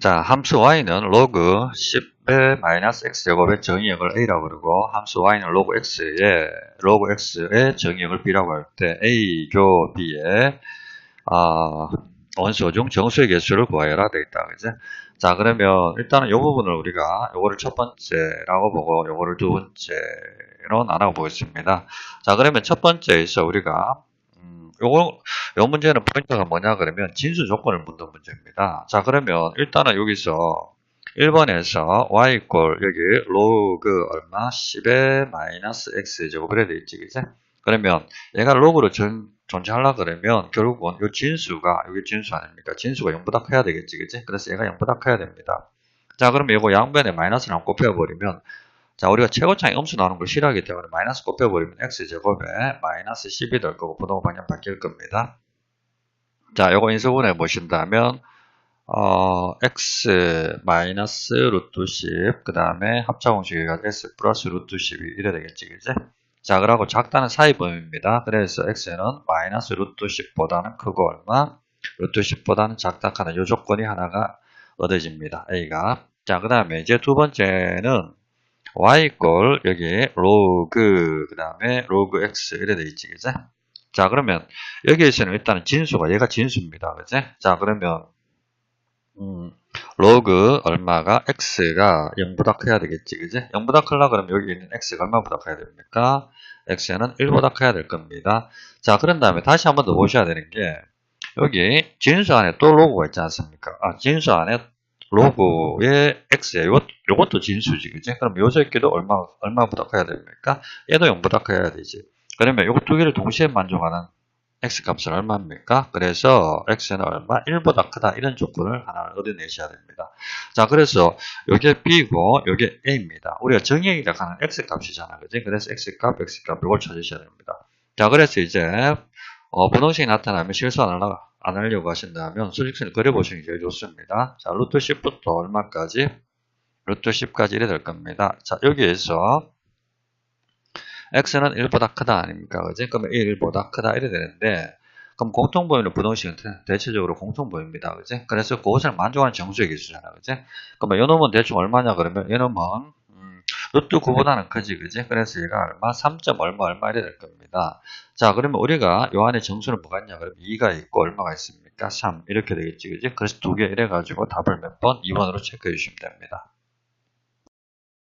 자, 함수 y는 로그 10의 마이너스 x제곱의 정의역을 a라고 그러고 함수 y는 로그 x의 로그 x의 정의역을 b라고 할 때 a 교 b의 아, 원소 중 정수의 개수를 구하여라 되어 있다. 그지? 자, 그러면 일단은 이 부분을 우리가 요거를 첫 번째라고 보고 요거를 두 번째로 나눠 보겠습니다. 자, 그러면 첫 번째에서 우리가 음, 요거 요 문제는 포인트가 뭐냐 그러면 진수 조건을 묻는 문제입니다. 자, 그러면 일단은 여기서 1번에서 y 이꼴 여기 로그 얼마 10의 마이너스 x 제곱을 해야 되겠지, 그지? 그러면 얘가 로그로 전, 존재하려 그러면 결국은 이 진수가 여기 진수 아닙니까? 진수가 0보다 커야 되겠지, 그지? 그래서 얘가 0보다 커야 됩니다. 자, 그러면 이거 양변에 마이너스를 한번 곱해버리면 자, 우리가 최고차이 음수 나오는 걸 싫어하기 때문에 마이너스 곱해버리면 x제곱에 마이너스 10이 될 거고 부동 방향 바뀔 겁니다. 자, 요거 인수분해 보신다면 어, x 마이너스 루트 10, 그 다음에 합차공식이가 s 플러스 루트 10이 이래 되겠지, 그지? 자, 그러고 작다는 사이 범위입니다. 그래서 x는 마이너스 루트 10보다는 크고 얼마? 루트 10보다는 작다 하는 요 조건이 하나가 얻어집니다. a가. 자, 그 다음에 이제 두 번째는 y 꼴 여기 로그 그 다음에 로그 x 이래 돼 있지, 그지? 자, 그러면 여기에서는 일단은 진수가 얘가 진수입니다, 그지? 자, 그러면 음, 로그 얼마가 x가 0보다 커야 되겠지, 그지? 0보다 크려 그러면 여기 있는 x가 얼마보다 커야 됩니까? x는 1보다 커야 될 겁니다. 자, 그런 다음에 다시 한 번 더 보셔야 되는 게 여기 진수 안에 또 로그가 있지 않습니까? 아, 진수 안에 로그의 x에 요것, 요것도 진수지, 그지? 그럼 요 새끼도 얼마, 얼마보다 커야 됩니까? 얘도 0보다 커야 되지. 그러면 요거 두 개를 동시에 만족하는 x 값은 얼마입니까? 그래서 x는 얼마? 1보다 크다. 이런 조건을 하나 얻어내셔야 됩니다. 자, 그래서 요게 b고 요게 a입니다. 우리가 정의역이라 하는 x 값이잖아. 그지? 그래서 x 값, x 값 이걸 찾으셔야 됩니다. 자, 그래서 이제 어, 분홍색이 나타나면 실수 안, 하려, 안 하려고 하신다면 수직선을 그려보시는 게 제일 좋습니다. 자, 루트 10부터 얼마까지? 루트 10까지 이래 될 겁니다. 자, 여기에서 x는 1보다 크다 아닙니까? 그지? 그러면 1보다 크다 이래 되는데 그럼 공통범위는 부동식은 대체적으로 공통범위입니다. 그지? 그래서 그것을 만족하는 정수의 개수잖아. 그지? 그러면 요 놈은 대충 얼마냐 그러면 요 놈은 음, 루트 9보다는 크지. 그지? 그래서 얘가 얼마? 3. 얼마 얼마 이래 될 겁니다. 자, 그러면 우리가 요 안에 정수는 뭐가 있냐? 그러면 2가 있고 얼마가 있습니까? 3 이렇게 되겠지. 그지? 그래서 두 개 이래 가지고 답을 몇 번? 2번으로 체크해 주시면 됩니다.